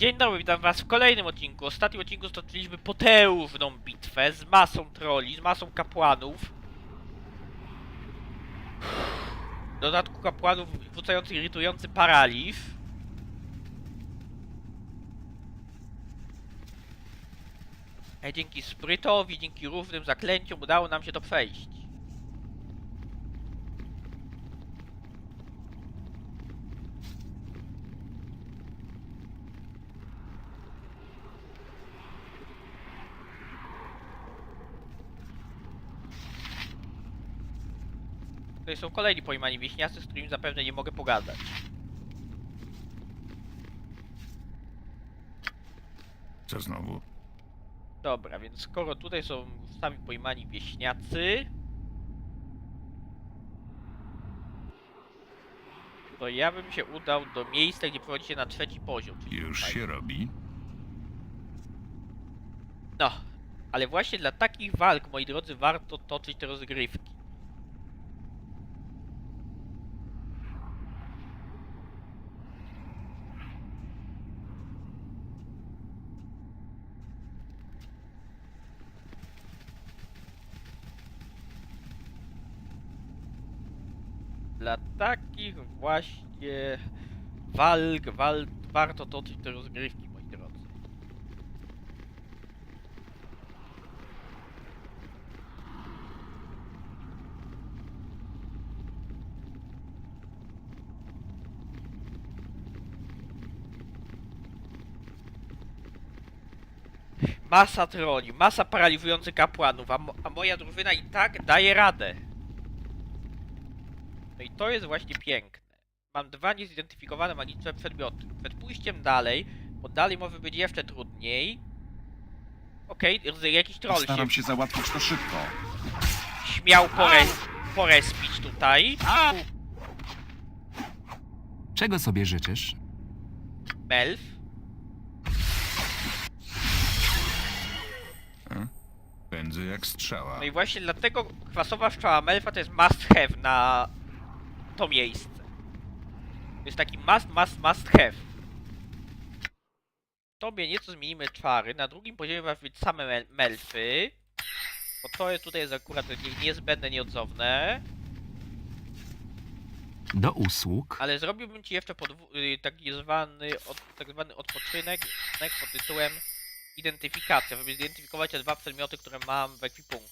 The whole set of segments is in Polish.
Dzień dobry, witam was w kolejnym odcinku. W ostatnim odcinku stoczyliśmy potężną bitwę z masą troli, z masą kapłanów. W dodatku kapłanów rzucających irytujący paraliż. E, dzięki sprytowi, dzięki równym zaklęciom udało nam się to przejść. Tutaj są kolejni pojmani wieśniacy, z którymi zapewne nie mogę pogadać. Co znowu? Dobra, więc skoro tutaj są sami pojmani wieśniacy... To ja bym się udał do miejsca, gdzie prowadzicie na trzeci poziom. czyli Już tutaj. się robi? No, ale właśnie dla takich walk, moi drodzy, warto toczyć te rozgrywki. Dla takich właśnie walk, walk warto toczyć te rozgrywki, moi drodzy. Masa troli, masa paraliżujących kapłanów, a, mo a moja drużyna i tak daje radę. No i to jest właśnie piękne. Mam dwa niezidentyfikowane magiczne przedmioty. Przed pójściem dalej, bo dalej może być jeszcze trudniej. Okej, okay, jakiś troll się Staram się załatwić to szybko. śmiał pore porespić tutaj. Czego sobie życzysz? Melf. Pędzę jak strzała. No i właśnie dlatego kwasowa strzała Melfa to jest must have na to miejsce. To jest taki must, must, must have. Tobie nieco zmienimy czary. Na drugim poziomie ma być same mel melfy. Bo to jest tutaj jest akurat nie- niezbędne, nieodzowne. Do usług. Ale zrobiłbym ci jeszcze y, taki zwany, od, tak zwany odpoczynek odpoczynek pod tytułem identyfikacja, żeby zidentyfikować te dwa przedmioty, które mam w ekwipunku.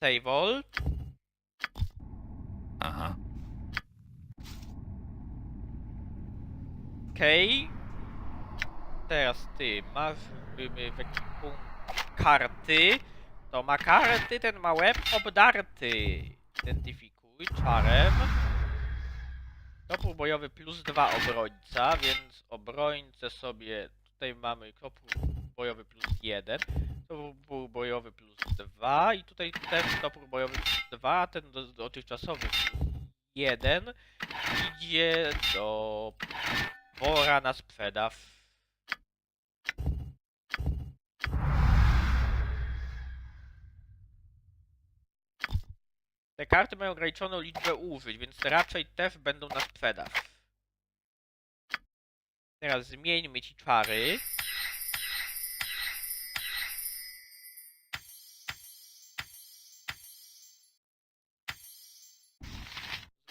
Save all. Aha. Okej. Teraz ty masz w ekwipunku karty. To ma karty, ten ma łeb obdarty. Identyfikuj czarem. Topór bojowy plus 2 obrońca, więc obrońcę sobie. Tutaj mamy topór bojowy plus 1. Topór bojowy plus 2 i tutaj ten topór bojowy plus 2, a ten do- dotychczasowy plus 1 idzie do Wora na sprzedaż. Te karty mają ograniczoną liczbę użyć, więc raczej też będą na sprzedaż. Teraz zmieńmy ci czary.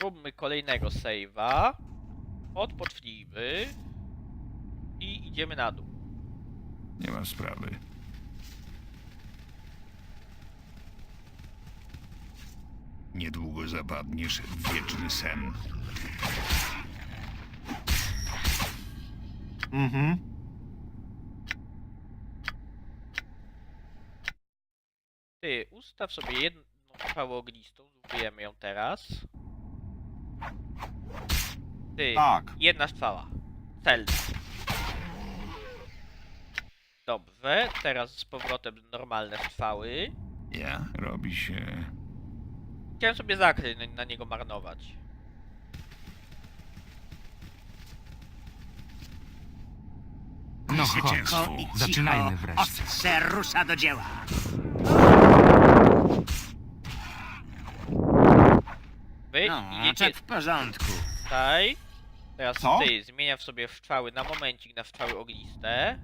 Zróbmy kolejnego save'a. Odpocznijmy. I idziemy na dół. Nie ma sprawy. Niedługo zapadniesz w wieczny sen. Mhm. Ty, ustaw sobie jedną trwałą ognistą, zróbujemy ją teraz. Ty, Tak. jedna strzała. Celna. Dobrze, teraz z powrotem normalne strzały. Ja? Robi się... Chciałem sobie zakręt na, na niego marnować. No chodź, zaczynajmy wreszcie. Ostrze rusza do dzieła. Wy No, idziecie czek w porządku. tutaj. Teraz Co? ty zmieniasz sobie strzały na momencik na strzały ogniste.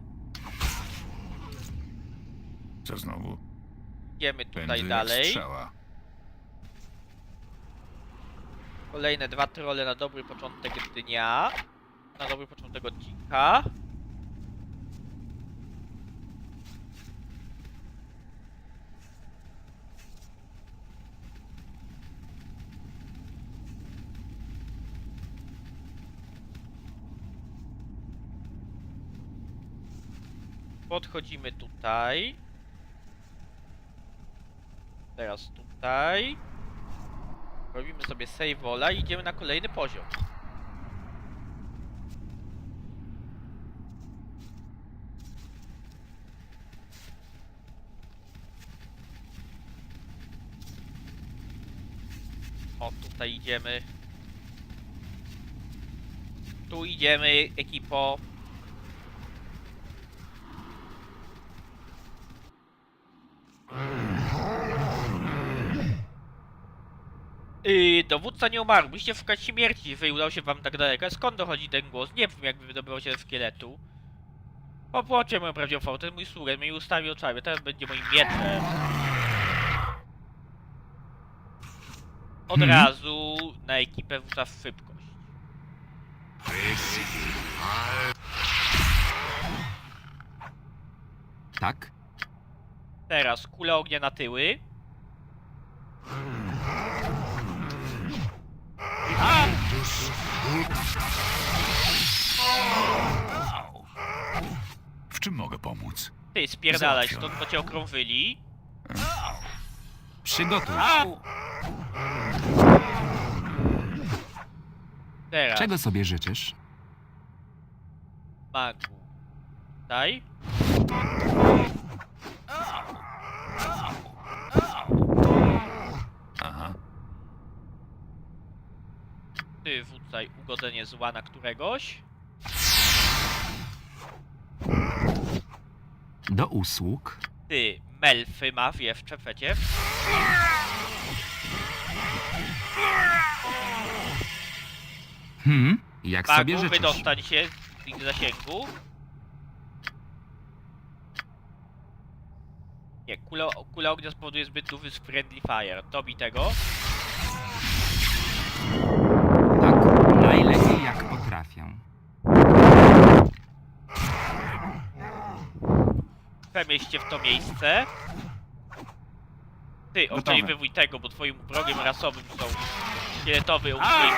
Co znowu? Idziemy tutaj Pędzę jak dalej. strzała. Kolejne dwa trole na dobry początek dnia. Na dobry początek odcinka. Podchodzimy tutaj. Teraz tutaj. Robimy sobie save vola i idziemy na kolejny poziom. O, tutaj idziemy. Tu idziemy, ekipo. Yy, dowódca nie umarł, byście szukać śmierci, jeżeli udał się wam tak daleko. Skąd dochodzi ten głos? Nie wiem, jakby wydobywał się ze szkieletu. Popłocie moją prawdziwą fałę, ten mój sługę, mi ustawił oczami, teraz będzie moim mieczem. Od Hmm? razu na ekipę wrzuca w szybkość. Tak? Teraz kule ognia na tyły. W czym mogę pomóc? Ty, spierdalaj Załatwione. stąd, bo cię okrążyli. Przygotuj. Teraz Czego sobie życzysz? magu. Daj. Ty wrzucaj ugodzenie zła na któregoś. Do usług. Ty, Melfy ma wiewcze przecież. Hmm? Jak sobie Magu, życzysz? wydostań się z ich zasięgu. Nie, kula, kula ognia spowoduje zbyt duży friendly fire. Dobi tego. Tak, najlepiej jak potrafię. Przemieście w to miejsce. Ty, Gotowe. odczerwywuj tego, bo twoim wrogiem rasowym są szkieletowe umysły.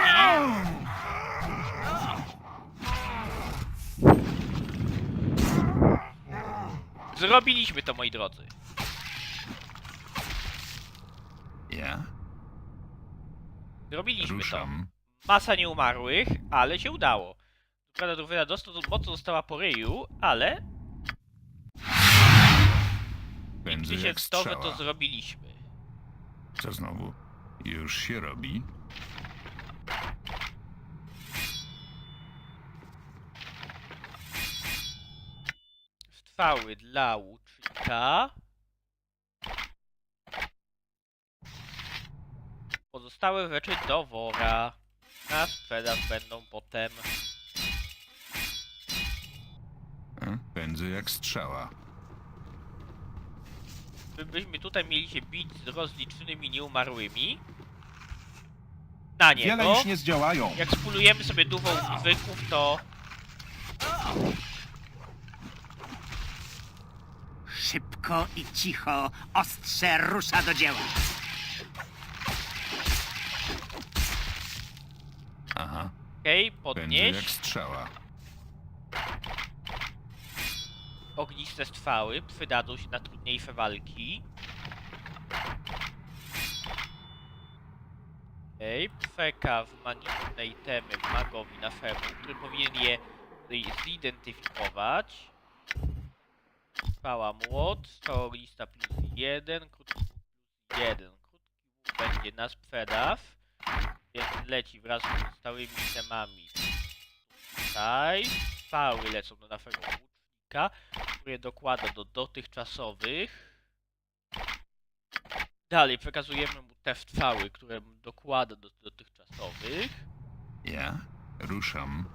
Zrobiliśmy to, moi drodzy. Ja? Zrobiliśmy to. Ruszam. Masa nieumarłych, ale się udało. Prawda, drużyna dostał mocno została po ryju, ale Się jak w to, strzała. zrobiliśmy. Co znowu? Już się robi? Strzały dla łucznika. Pozostałe rzeczy do wora. Na sprzedaż będą potem. E? Pędzę jak strzała. Byśmy tutaj mieli się bić z rozlicznymi nieumarłymi. Na niego. Wiele już nie zdziałają. Jak spulujemy sobie dużo zwykłów, to Szybko i cicho ostrze rusza do dzieła. Aha. okej, Pędzę podnieś. jak strzała. Ogniste strzały przydadzą się na trudniejsze walki. Okej, przekaw magiczne itemy magowi naszemu, który powinien je zidentyfikować. Trwała młot, strzała ognista plus 1, krótki plus 1. Krótki będzie na sprzedaż, więc leci wraz z pozostałymi itemami. Tutaj, strzały lecą do naszego łucznika które dokłada do dotychczasowych. Dalej przekazujemy mu te strzały, które dokłada do dotychczasowych. Ja? Ruszam.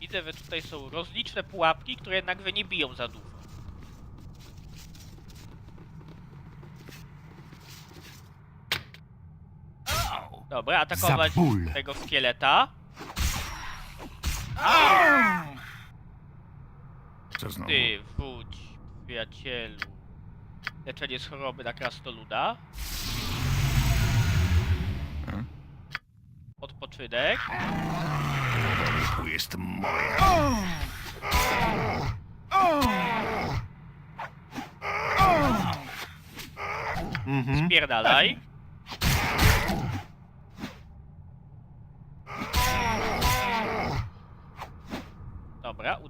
Widzę, że tutaj są rozliczne pułapki, które jednak wy nie biją za dużo. Dobra, atakować tego szkieleta. Co znowu? Ty, wróć, przyjacielu. Leczenie z choroby na krasnoluda. Hmm? Odpoczynek. Tu jest moja. Spierdalaj.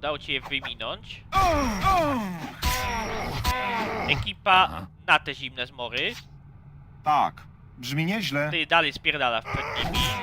Udało ci je wyminąć. Ekipa na te zimne zmory. Tak, brzmi nieźle. Ty dalej spierdala przed nimi.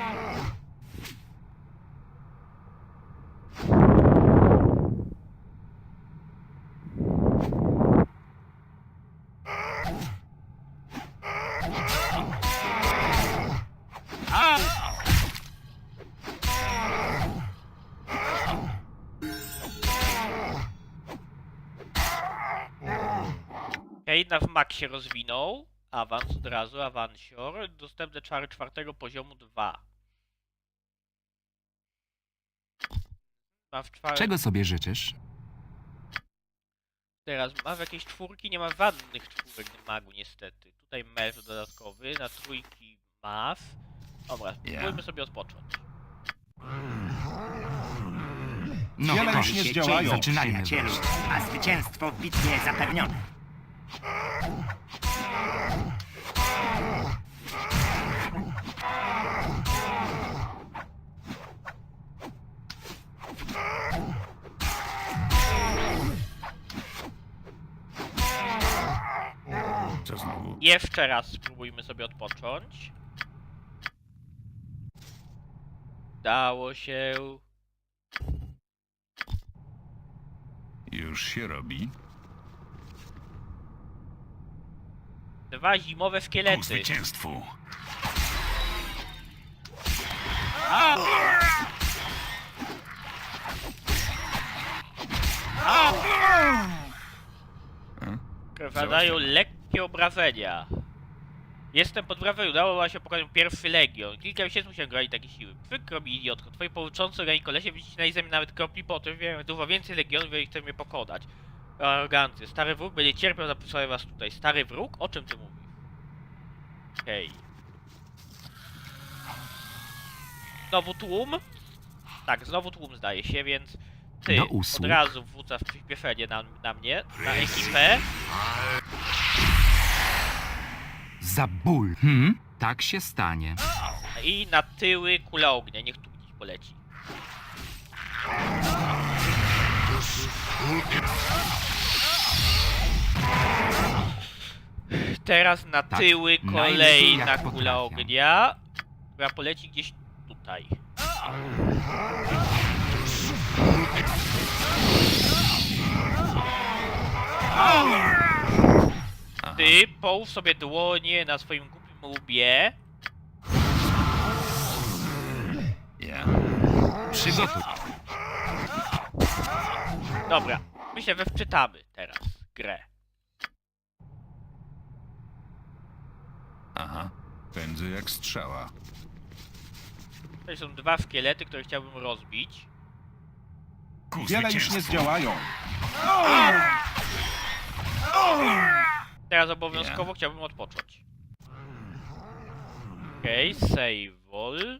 Okej, na wmak się rozwinął. Awans od razu, awansior. Dostępne czary czwartego poziomu 2. Ma w czwar... Czego sobie życzysz? Teraz ma w jakieś czwórki, nie ma żadnych czwórek magu niestety. Tutaj mecz dodatkowy, na trójki maw. Dobra, spróbujmy sobie odpocząć. No Wiele już nie zdziałają. zaczynajmy. Przyjacielu, a zwycięstwo w bitwie zapewnione. Co znowu? Jeszcze raz spróbujmy sobie odpocząć. Dało się. Już się robi. Dwa zimowe Ku szkielety. zwycięstwu. Wpadają lekkie obrażenia. Jestem pod wrażeniem, udało mi się pokonać pierwszy legion. Kilka miesięcy musiałem grać takie siły. Przykro mi, idiotko. Twoi pouczący rani kolesie wycinali ze mnie nawet kropli potem. Wiem, dużo więcej legionów, jeżeli chce mnie pokonać. Arogancję. Stary wróg będzie cierpiał za przysłanie was tutaj. Stary wróg? O czym ty mówisz? Okej. Znowu tłum? Tak, znowu tłum zdaje się, więc ty od razu wrzucasz przyspieszenie na, na mnie, na ekipę. Za ból. Hmm? Tak się stanie. I na tyły kula ognia, niech tu gdzieś poleci. Teraz na Tak, tyły najlepiej kolejna jak kula ognia, która poleci gdzieś tutaj. Ty połóż sobie dłonie na swoim głupim łbie. Ja. Przygotuj. Dobra, myślę, że wczytamy teraz grę. Aha. Pędzę jak strzała. Tutaj są dwa szkielety, które chciałbym rozbić. Ku Wiele już nie zwycięstwu. zdziałają. Teraz obowiązkowo chciałbym odpocząć. Okej, okay, save all.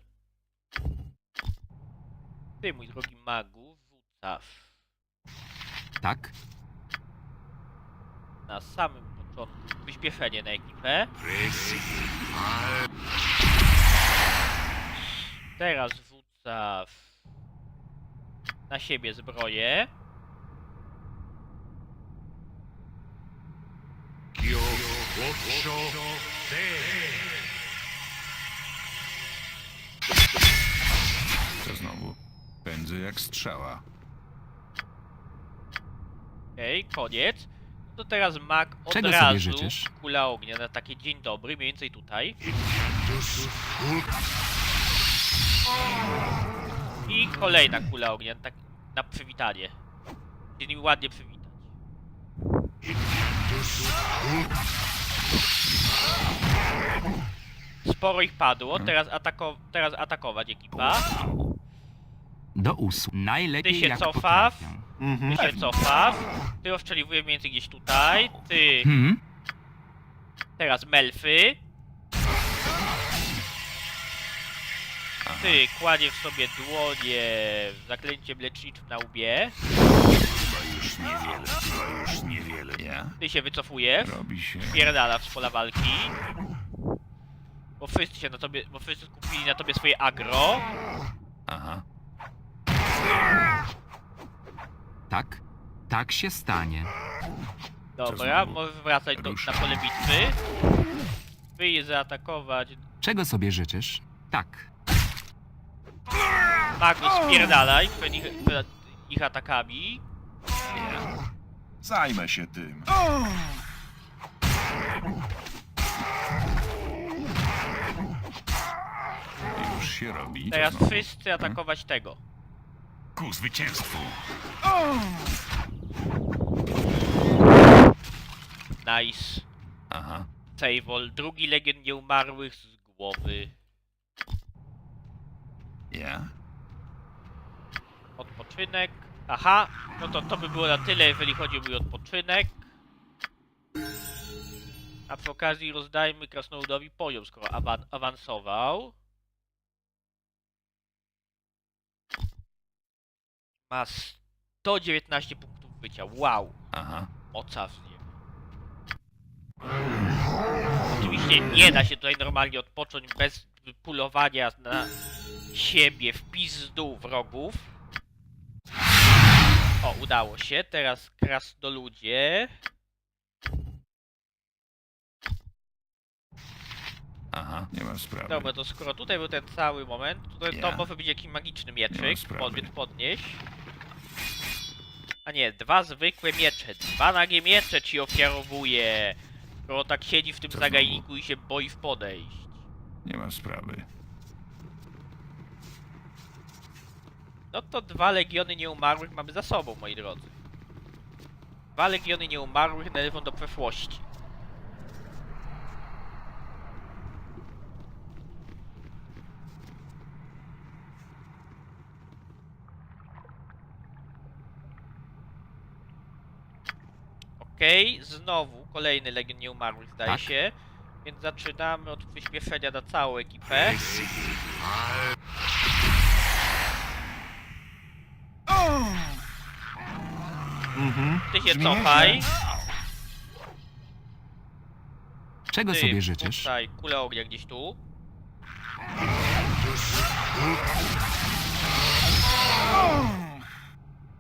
Ty, mój drogi magu, rzucasz Tak? na samym wyśpieszenie na ekipę. Teraz rzucasz na siebie zbroję. Co znowu? Pędzę jak strzała. Okej, koniec. No to teraz mag od Czego sobie razu życzysz? kula ognia na takie dzień dobry, mniej więcej tutaj. I kolejna kula ognia, tak na przywitanie. Się nim ładnie przywitać. Sporo ich padło, teraz, atako teraz atakować ekipa. Do usług. Najlepiej Ty się jak potrafią. Mhm. Ty się cofasz, ty rozstrzeliwuje mniej więcej gdzieś tutaj, ty Hmm? teraz melfy. Ty kładziesz sobie dłonie zaklęciem leczniczym na łbie. Chyba już niewiele, chyba już niewiele. Ja? Ty się wycofujesz, Robi się. pierdalasz z pola walki. Bo wszyscy się na tobie, bo wszyscy skupili na tobie swoje agro. Aha. Tak? Tak się stanie. Dobra, znowu? możesz wracać do, na Ruszam. pole bitwy. Wy je zaatakować. Czego sobie życzysz? Tak. Magnus spierdalaj przed ich, przed ich atakami. Zajmę się tym. Już się robi. Teraz wszyscy atakować tego. Ku zwycięstwu. Nice. Aha. Sejwol, drugi legend nieumarłych z głowy. Ja? Odpoczynek. Aha, no to to by było na tyle, jeżeli chodzi o mój odpoczynek. A przy okazji rozdajmy krasnoludowi poziom, skoro awan awansował. Ma 119 punktów bycia. Wow, Aha. mocarnie. Oczywiście nie da się tutaj normalnie odpocząć bez pulowania na siebie w pizdu wrogów. O, udało się. Teraz krasnoludzie. Aha. Nie ma sprawy. Dobra, to skoro tutaj był ten cały moment, to, to Ja. może być jakiś magiczny mieczyk. sprawy. Podnieść. A nie, dwa zwykłe miecze. Dwa nagie miecze ci ofiarowuje. Skoro tak siedzi w tym znowu? zagajniku i się boi w podejść. Nie ma sprawy. No to dwa legiony nieumarłych mamy za sobą, moi drodzy. Dwa legiony nieumarłych należą do przeszłości. Okej, znowu kolejny legion nieumarłych zdaje Tak. się. Więc zaczynamy od przyspieszenia na całą ekipę. Mhm. Ty się Brzmi cofaj. Czego Ty, sobie życzysz? Tutaj kulę ognia gdzieś tu.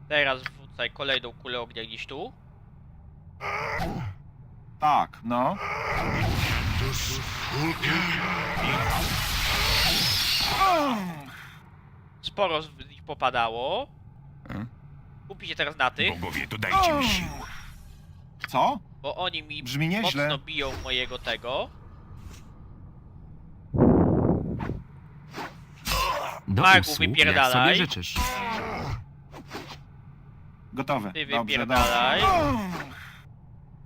Teraz wrzucaj kolejną kulę ognia gdzieś tu. Tak, no. Sporo z nich popadało. E? Kupi się teraz na tych, Bogowie, dodajcie mi sił. Co? bo oni mi Brzmi nieźle. mocno biją mojego tego. Do Marku, usług, jak wypierdalaj. sobie życzysz. Gotowe. Ty Dobrze, wypierdalaj.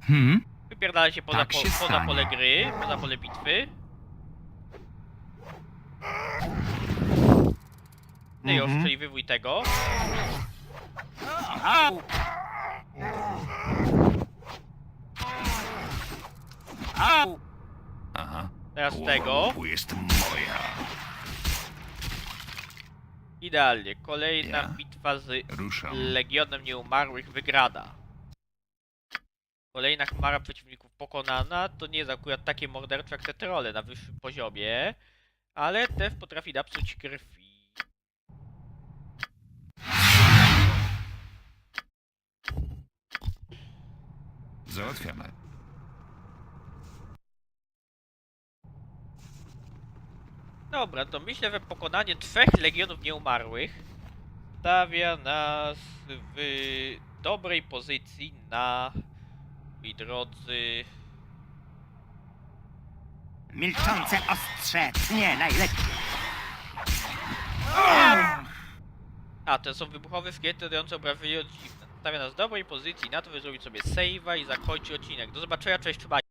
Hmm? Wypierdalaj się poza, Tak po, się poza stanie. pole gry, poza pole bitwy. Już, Mhm. czyli wywój tego. Aha. Teraz tego. jest moja. Idealnie. Kolejna Ja. bitwa z Ruszam. Legionem Nieumarłych wygrana. Kolejna chmara przeciwników pokonana. To nie jest akurat takie mordercze jak te trole na wyższym poziomie, ale też potrafi napsuć krwi. Załatwiamy. Dobra, to myślę, że pokonanie trzech Legionów Nieumarłych stawia nas w dobrej pozycji na, moi drodzy, Milczące ostrze tnie najlepiej. A, to są wybuchowe szkielety dające obrażenie od dziwne. Stawia nas w dobrej pozycji na to, by zrobić sobie save'a i zakończyć odcinek. Do zobaczenia, cześć, trzymajcie.